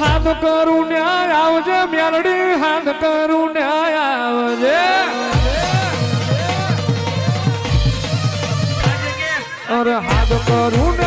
હાથ કરું ન્યાય આવજે મ્યાલડી હાથ કરું ન્યાય આવજે. અરે હાથ કરું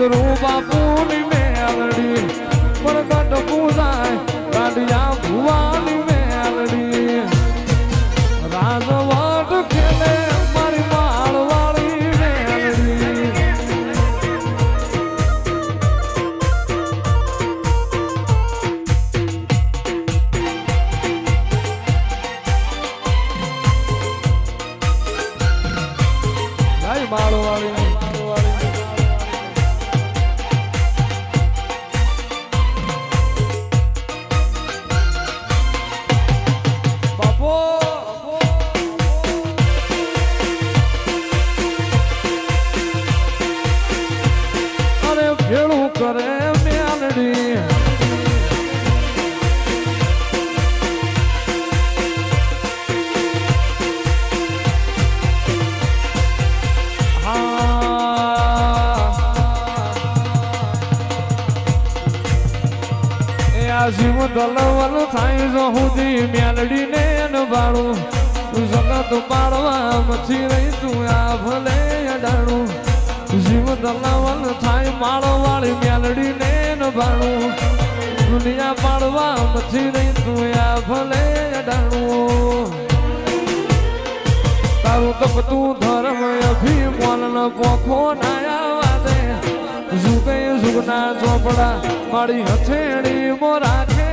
ગજરું બાપુની કરે મેલડી જીવ દલવલ થાય જો સુધી મેલડી ને નભાળું જગત પાડવા મથી રહી તું આ ભલે અડાણું જીવ દલવલ થાય માળો વાળી મેલડી ને ભાણું. દુનિયા પાડવા મથી રહી તું આ ભલે અડાણું. તારું તપ તું ધર્મ અભિમાન ન પોખો નાયા દે જુગે જુગના ચોપડા મારી હથેળી મો રાખે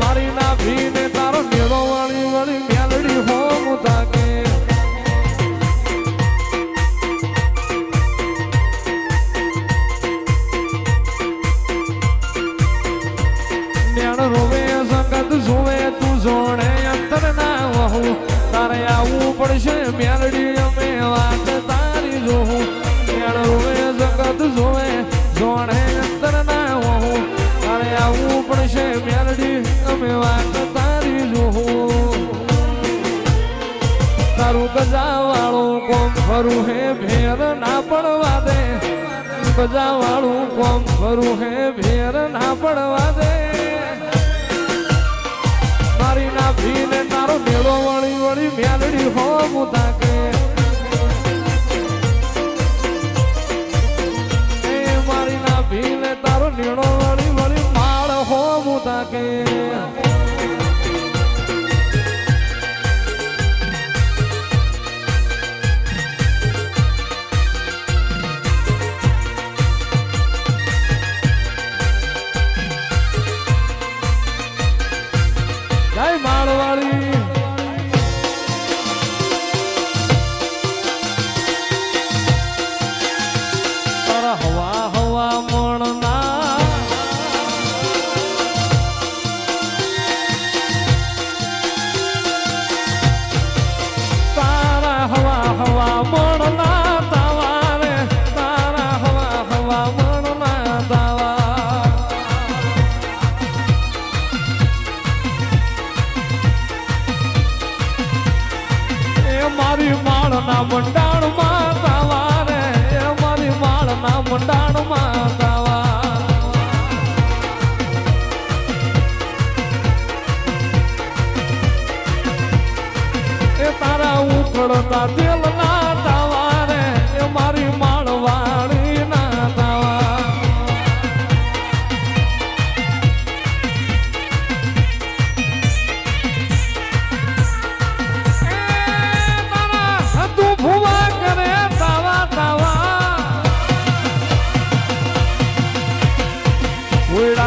મારી ના ભીને તારો મેળો વાળી વાળી છે, મેલડી અમે વાત તારી જોઉં મેળવે જગત જોવે, જોણે અંતર ના હોઉં તારે આવવું પડશે, મેલડી, અમે વાત તારી જોઉં તારું ગજાવાળું કોમ ફરું હે, ભેર ના પડવા દે ગજાવાળું કોમ ફરું હે, ભેર ના પડવા દે મારી ના ભીને તારો મેળો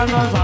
nós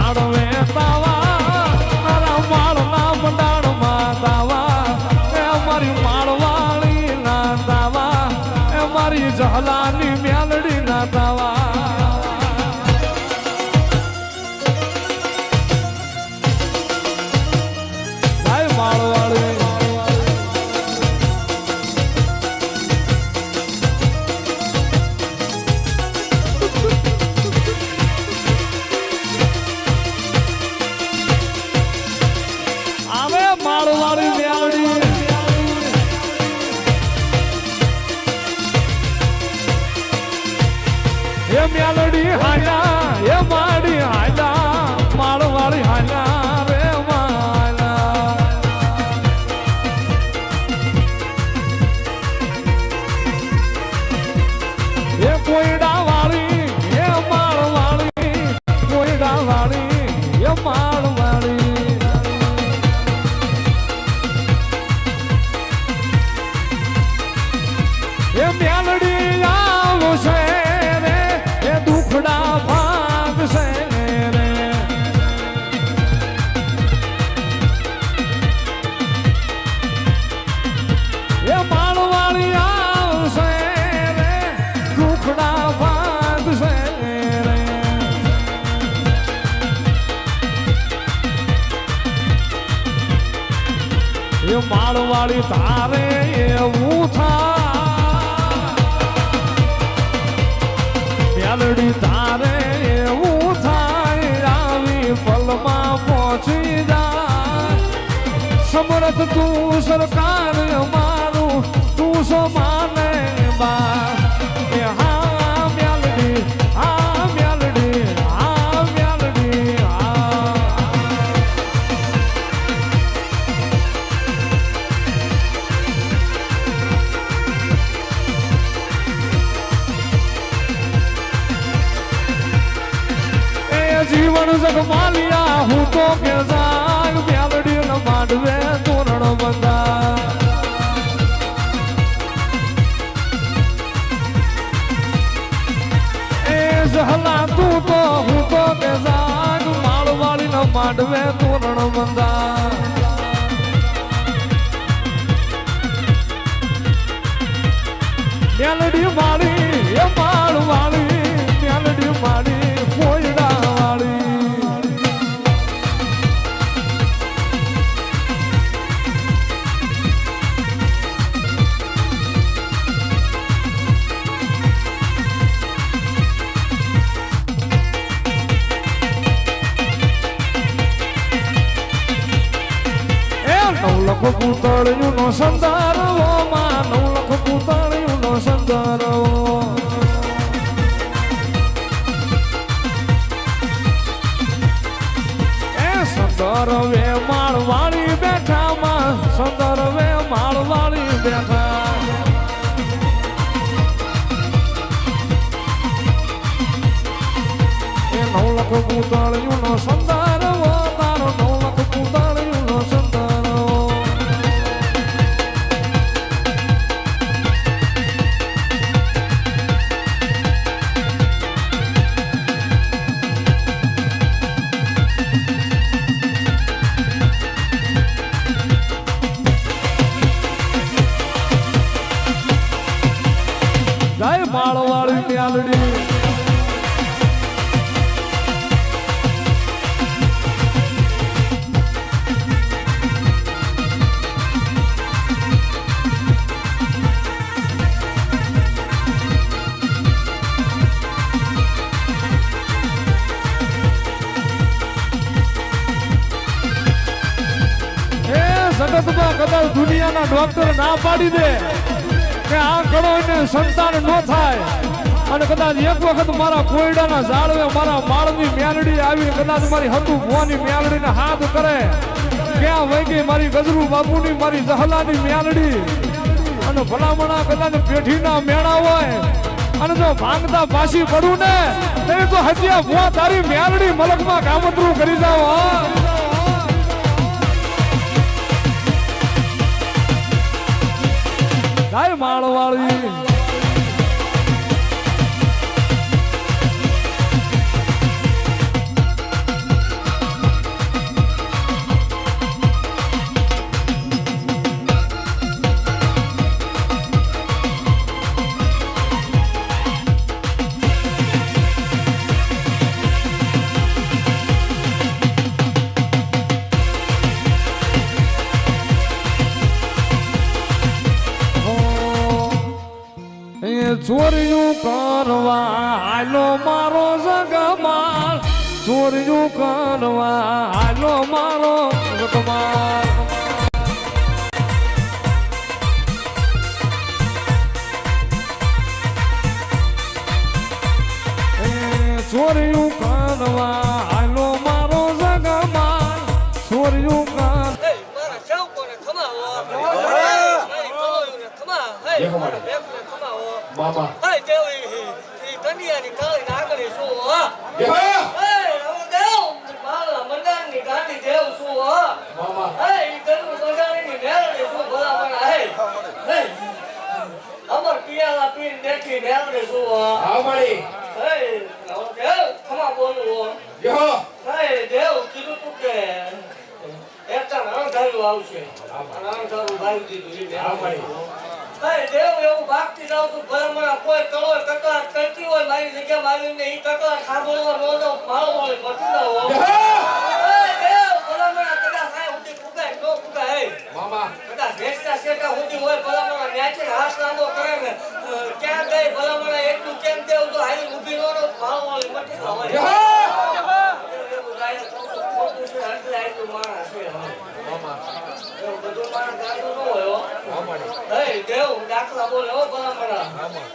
માળવાળી તારે એવું થા મેલડી તારે એવું થાય, આવી પલમાં પહોંચી જા સમરથ તું સરકાર મારું, તું સો માને બા is a hello. સરવે માળવાળી બેઠા માં સદરવે માળવાળી બેઠા. એ નવલખ પૂતળ્યું કદાચ ડોક્ટર ના પાડી દે કે આ કરો એને સંતાન ન થાય. અને કદાચ એક વખત મારા કોયડાના ઝાડવે મારા માળની મ્યાલડી આવી કદાચ મારી હતું ભુવાની મ્યાલડીને હાથ કરે. ક્યાં વહી મારી ગજરુ બાપુની, મારી જહલાની મ્યાલડી? અને ભલામણા કદાચ પેઢીના મેળા હોય. અને જો ભાંગતા પાછી પડું ને, તો તો આ ભુવા તારી મ્યાલડી મલકમાં કામતરું કરી જાવ હા? ગાય માળવાળી. ખમા. કાનવા દેખો મારા મારે. બેકને ખમાવો. મામા કન્યાની કાળીને આંગળી શું, હા? દેહો Hey, હવે દેવ, મારા મંડાણની ગાંઠી દેવ શું, હા? મામા Hey, ઈ ગરુ બંધાણીની મેળડી શું, ભલામણા, hey. Hey, અમર પિયાલા પીને બેઠી મેળડી શું, હા? હા મળી દેવ, ખમા બોલું, હો. hey, દેવ. મળી મારી જગ્યા મારીને ઈ કકડાટ સાંભળવા નો દો મારો વાળી મટી જાવ દેહો હે દેવ ભલામણા કદાચ આ સુધી ફૂગાય નો ફૂગાય હે મામા કદાચ ભેંસના શેઠા સુધી હોય ભલામણા ન્યાચે હાથ લાંબો કરે ને અ, ક્યાં ગઈ ભલામણા એટલું કેમ દેવ તો હાલી ઊભી નો રહો મારો વાળી મટી જાવ હવે. દેહો દેવ એવું જાય તો ખોટું છે એટલે આટલું માણસ છે હવે. મામા એવું બધું માણસ ગાંડું ન હોય હો. હા મળી હે દેવ દાખલા બોલે હો ભલામણા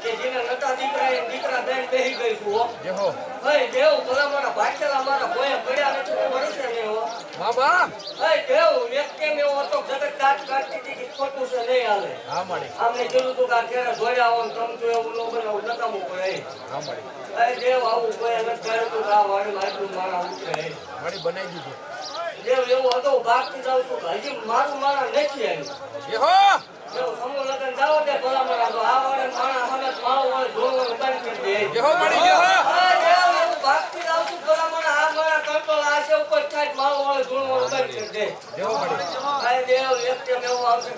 કે જેને નતા દીકરા એ દીકરા બેન બેહી ગઈ છું હો. દેહો હે. દેવ ભલામણા ભાગેલા મારા ભોય પડ્યા નથી તો નહીં હો. મામા હે દેવ એક કે એવો હતો જગત કાટ કાઢતી હતી કે ખોટું છે નહીં હાલે. હા મળી. આમને કીધું તું કા આ જોયા આવો તમ તો એવું નો બને નતા મો પડે હા. મળી. હે દેવ આવું કોઈ નથી કર્યું તો આ વાડીમાં આટલું મારા ઉતરે હે. બનાવી દીધું. દેવ એવો હતો ભાગતી જાઉં તો હજી મારું મારા નથી આવ્યું. જેહો દેવ સમો લગન જાઓ તે ભલામણા તો આ વાળે માણા સામે મારો વાળે ધોળવાનું બંધ કરી દે દેહો મળી દેહો આ દેવ એવું ભાગતી જાઉં છું ભલામણા આ મારા કંટ્રોલ આ છે ઉપર થાય દે દેવ એક આવશે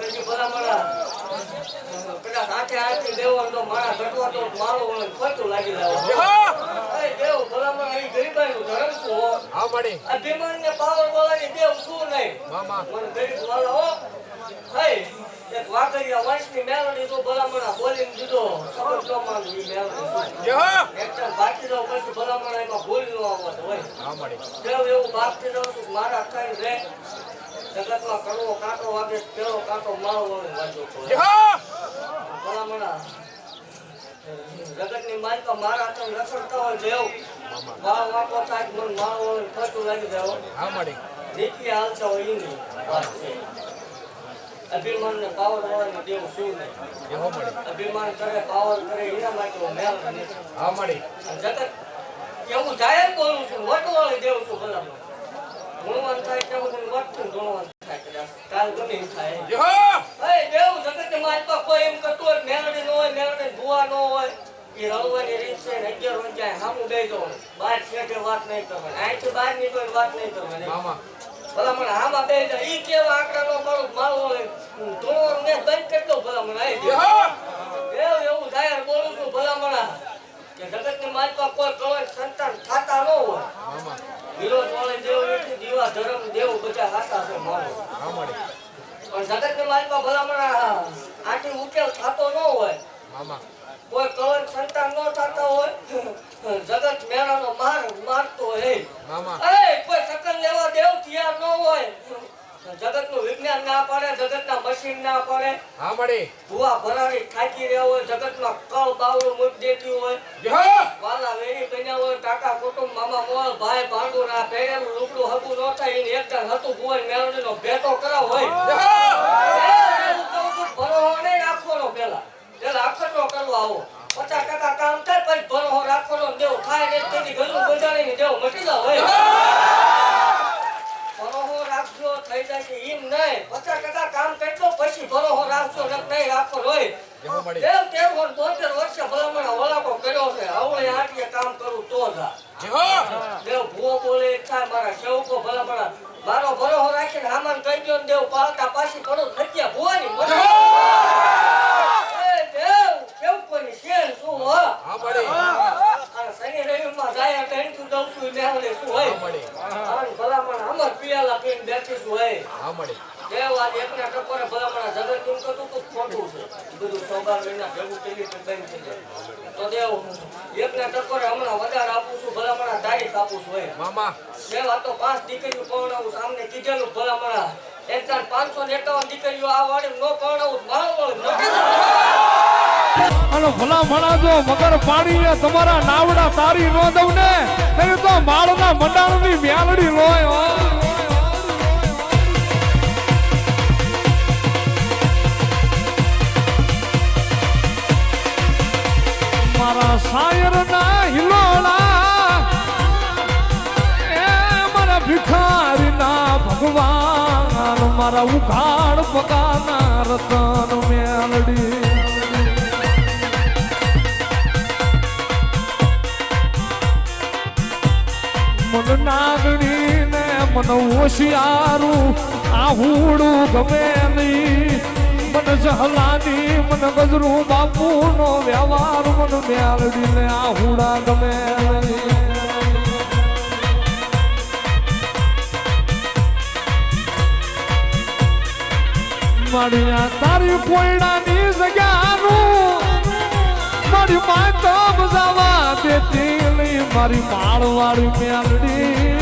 હાથે હાથે દેવાનું તો મારા ઘટવા તો મારો ખોટું લાગી દેહો આ દેવ ભલામણા અહીં ગરીબાઈનું ધર્મ શું હા મળી આ ભીમાનને પાવર વાળાની દેવ શું નહીં? મામા મને ગરીબ વાળા હો હે એક વાઘરિયા વંશની મેલડી તો ભલામણા બોલીને દીધો. ખબર ન માંગુ ઈ મેલડી શું. એકદમ બાકી જાવ પછી ભલામણા એમાં ભૂલ ન આવત હોય. હા મળી. એવું જાઉં છું મારા કઈ રે? જગતમાં જેવું કાંટો વાગે પેલો કાંટો મારો વળે વાંચો દેહો ભલામણા. જગતની માલિકા મારા હાથે રખડતા હોય વાંકો થાય મન મારો વળે ખોટું લાગી જાય હો. મળી. હાલતા હોય એની વાત છે. અભિમાન ને પાવર વાળાને દેવ શું નહીં? મળી. અભિમાન કરે પાવર કરે એના માટે મેલ નથી હા મળી. જગત એવું જાહેર કરું છું વટવાળી દેવ છું ભલા ગુણવાન થાય તેવું હું વટતું ને ગુણવાન થાય કાલ ગમે થાય. દેહો દેવ જગતની કોઈ એમ કરતું હોય મેલડી ન હોય મેલડી ભૂવા ન હોય. એ રવવાની રીત છે ને અગિયાર વાગ્યા સામું બે જવાનું બહાર છેટે વાત નહીં કરવાની. અહીંથી બહાર નીકળીને વાત નહીં કરવાની. મામા ભલામણ આમાં બે જાય ઈ કેવા આંકડા નો મારો ધોળવાનું ને બંધ કરી દઉં ભલામણ આઈ દેહો દેવ એવું જાહેર બોલું છું ભલામણ કે જગતની માલિકા કોઈ કવચ સંતાન ખાતા ન હોય. વિરોધ વાળે દેવ નથી દીવા ધર્મ દેવ બધા હાસા છે માનો પણ જગત પણ જગતની ભલા મને આથી ઉકેલ થતો ન હોય. મામા. કોઈ કવચ સંતાન ન થતા હોય. જગત મેળાનો માર મારતો હે. મામા. એ કોઈ સકલ લેવા દેવ તૈયાર ન હોય. જગતનું વિજ્ઞાન ના પડે જગતના મશીન ના પડે. હા મળી. ભૂવા ભરાવી ખાતી રહ્યા હોય જગતમાં કળ બાવળું મૂક દેતી હોય. વાલા વેરી બન્યા હોય કાકા કુટુંબ મામા મોલ ભાઈ ભાંડુ ના પહેરેલું રૂપડું હતું ન થાય એને જણ હતું ભુવન મેળવીનો ભેટો કરાવ હોય. ભરો નહીં રાખવાનો પેલા. પેલા અખતરો કરવો આવો. પચાસ ટકા કામ થાય પછી ભરોહો રાખવાનો ને દેવ ખાય ને તેથી ગળું બજાડીને દેવ મટી જાવ હોય રાખજો થઈ જશે એમ નહીં. પચાસ ટકા કામ કરજો પછી ભરોહો રાખજો નહીં રાખો હોય. એમ દેવ તોતેર વર્ષે ભલામણ વલાકો કર્યો છે આવડે આટીએ કામ કરું તો જા. દેવ ભૂવો બોલે થાય મારા સેવકો ભલામણ. મારો ભરો રાખીને હામાન કહી દો ને દેવ પાલતા પાછી પડો થક્યા ભુવાની મદદ. એ દેવ સેવકોની શેર શું હો હા મળી અને શનિ રવિમાં જાય એટલે એનથી દઉં છું ને આવડે શું હા હોય મળી અને ભલામણ અમર પિયાલા પીને બેઠી છું હોય હા મળી દેવ આજ એકના ટકોરે ભલામણ જગત કેમ કરતું તું ખોટું છે બધું સોમવાર ભેગું થઈ ગયું થઈ જાય. તો દેવ એકના ટકોરે હમણાં વધારે આપું છું ભલામણ તારીખ આપું છું મામા. દેવ આ પાંચ દીકરીઓ પરણાવું સામને કીધેલું ભલામણ. એકતા પાંચસો ને એકાવન દીકરીઓ આ વાળી નો પરણાવું મારો અને ભલા મણા જો મગર પાડીએ તમારા નાવડા તારી નો દઉં ને. તો માળના મંડાણની મ્યાલડી લોય મારા સાયર ના હિલોળા. એ મારા ભિખારી ના ભગવાન, મારા ઉઘાડ પગાના રતન મેલડી. મન નાગણી ને મન હોશિયારું, આહુડું ગમે નહીં. મન જહલાની મન ગજરું બાપુ નો વ્યવહાર ને આહુડા ગમે. મળ્યા તારી કોયડાની જગ્યાનું મારી માં તો બજાવા દેતી મારી માળ વાળી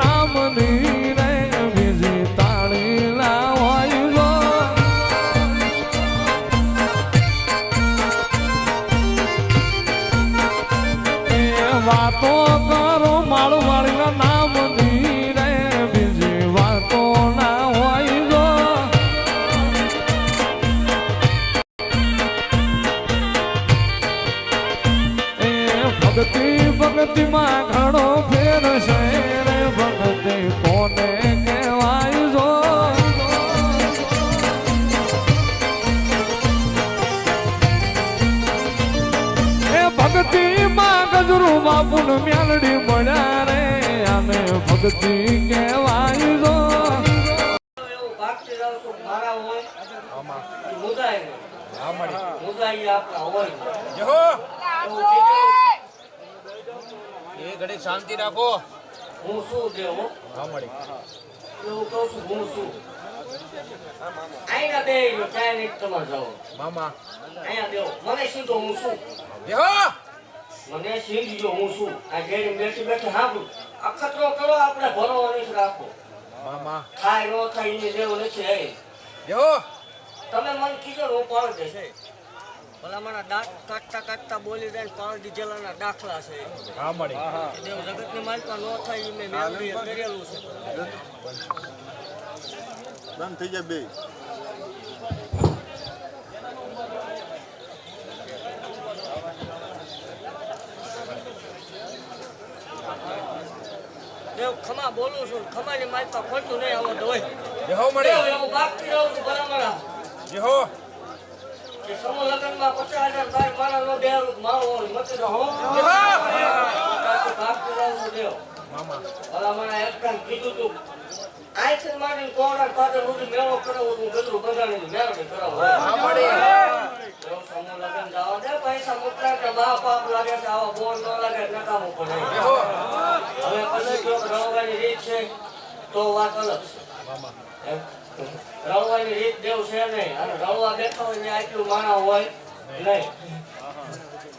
નામની ભક્તિ કહેવાય શાંતિ રાખો. હું શું કેવો હા મળી હું શું અહીંયા બે ચાય નહીં જાઓ મામા. અહીંયા દેવો મને સીધો હું શું મને સીધો હું શું આ ઘેર બેઠી બેઠી હાંભળું અખતરો કરો આપણે ભરવાની જ રાખો. મામા. થાય નો થાય એને જેવું નથી એ જય તમે મને કીધો હું પાડી દઈશ. ભલા મારા દાંત કાટતા કાટતા બોલી દે પાડી દીધેલાના દાખલા છે. હા મળી. દેવ જગતની માલિકા ન થાય એ મેં કરેલું છે. બંધ થઈ જાય બે. ખમા બોલું છું ખમાની માલિકા ખોટું નહીં આવતું હોય. જેહો મળે. હું બાકી રહું છું બરાબર મારા જય હો. કે સમૂહ લગ્નમાં પચાસ હજાર બાર મારા નો મારો હોય. મત હો. બાકી રહું છું દેવ મામા. ભલા મને એક કામ કીધું તું. આઈથી મારી કોણા પાસે સુધી મેળો કરાવો હું ગજરું બંધાણીને મેળો કરાવો. એવું ન લાગે નકામું પડે જય હો. હવે પછી જો રળવાની રીત છે તો વાત અલગ છે. મામા રીત દેવ છે નહીં. અને રળવા બેઠા હોય ને આટલું માણા હોય નહીં.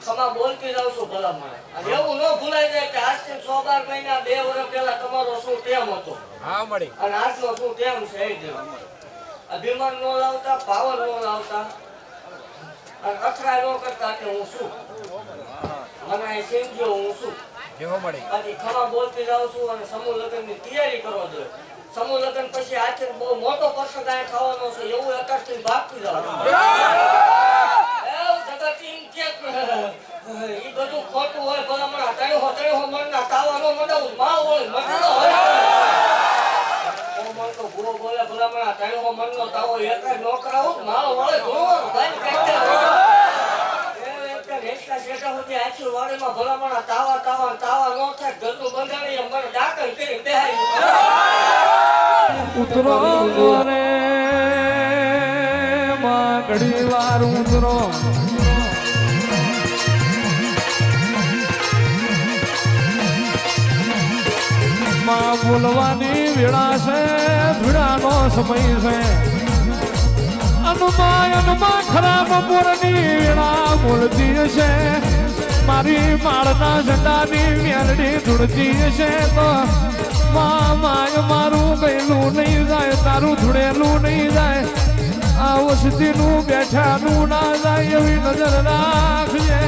ખમા બોલતી જાઉં છું ભલા મને અને એવું ન ભૂલાઈ જાય કે આજથી છ બાર મહિના બે વર્ષ પહેલા તમારો શું ટેમ હતો? અને આજનો શું ટેમ છે એ દેવ અભિમાન ન લાવતા પાવર ન લાવતા અને અથડાઈ ન કરતા કે હું શું? મને સમજો હું બાકી ખમા બોલતી જાઉં છું અને સમૂહ લગ્નની તૈયારી કરવા જોઈએ. સમૂહ લગ્ન પછી આજે બહુ મોટો પ્રસંગ આ ખાવાનો છે એવું એકાદથી ભાગતી જાઉં કે બધું ખોટું હોય ભલામણ તણ્યો હો તણ્યો હો મનના તાવાનો મંડાવું માં હોય મંડળો હોય. મન તો ભૂરો બોલે ભલામણ. તણ્યો મન નો તાવો એક જ નો કરાવું. મારો વાળે ધોવાનો ભાઈ વાડીમાં ભલામણ તાવા તાવા તાવા નો થાય. ઘરનું બંધાણી એમ મને ડાકણ કરી ઉતરો રે માગડી વાર ઉતરો. માં બોલવાની વેળા છે, ભીડાનો સમય છે. અનુમાય અનુમા ખરાબ બોરની વેળા બોલતી છે મારી માળના ઝંડાની મેરડી ધૂળતી હશે તો. મા માય મારું ગયેલું નહીં જાય, તારું ધૂળેલું નહીં જાય. આ વસતીનું બેઠાનું ના જાય એવી નજર રાખજે.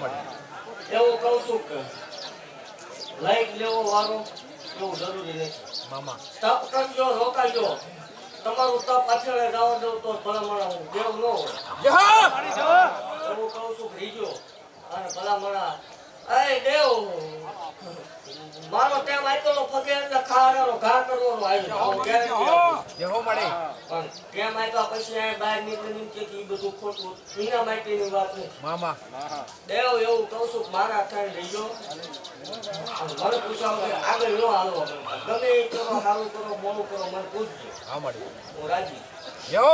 મળી. એવું કહું છું કે લાઈટ લેવો વારો એવું જરૂરી નથી. મામા. તપ કરજો રોકાજો. તમારું તપ પાછળ જવા દઉં તો ભલામણ હું દેવ ન હોય. એવું કહું છું રીજો અને ભલામણા અરે દેવ. મારો ટેમ આપ્યો ફગે એટલે ખાવાનો ઘા કરવાનો આવ્યો હો મળી પણ ટેમ આપ્યા પછી આ બહાર નીકળીને કે ઈ બધું ખોટું. એના માટેની વાત નથી મામા. દેવ એવું કહું છું મારા થાય રહીજો મને પૂછાવ કે આગળ ન હાલો ગમે કરો સારું કરો મોડું કરો મને પૂછજો. હા મળી. હું રાજી. જય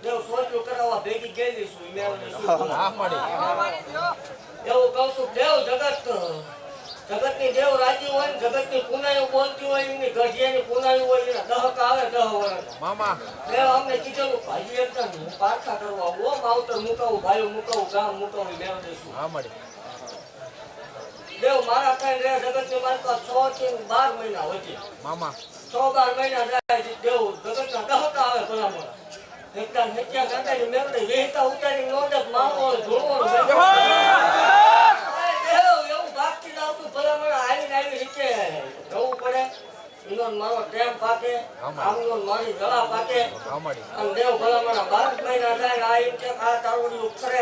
હો દેવ કરાવવા ભેગી ગયેલી છું ઈ મેળવીને શું કરું? હા મળી એવું કહું છું દેવ જગત જગતની દેવ રાજી હોય ને જગતની પુનાયું બોલતી હોય એમની ગઢિયાની પુનાયું હોય એના દહક આવે દહ વર્ષ મામા. દેવ અમને કીધેલું ભાઈ એકદમ હું પારખા કરવા ઓ માવતર મુકાવું ભાઈઓ મુકાવું ગામ મુકાવું મેળ દઈશું હા મળી. દેવ મારા થઈને રે જગતની માલકા છ થી બાર મહિના વધી મામા. છ બાર મહિના જાય દેવ જગત ના દહક આવે ભલા મોડા એકદમ હેત્યા કાંટાની મેળડી વેહતા ઉતારી નોંધક માવો ધોળવો એવું ભાગતી જાવ છું ભલા આવી રીતે જવું પડે. એનો મારો ટેમ પાકે આમનો મારી ગળા પાકે. અને દેવ ભલામણા બાર મહિના થાય આ કે આ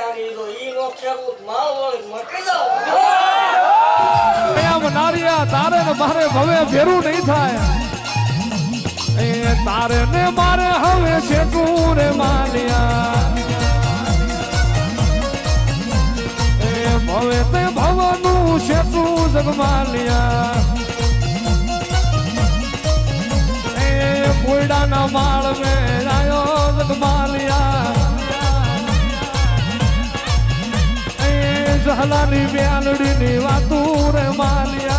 આની તો ઈ નો ખેડૂત માવો મટી જાવ. નારિયા તારે ને મારે ભવે ભેરું નહીં થાય. તારે ને મારે હવે છે તું રે માલિયા. એ ભવે તે ભવનું છે તું જગમાલિયા એ કોયડાના માળ મે આયો જગમાલિયા જહલાની બ્યાલડીની વાતું રે માલિયા.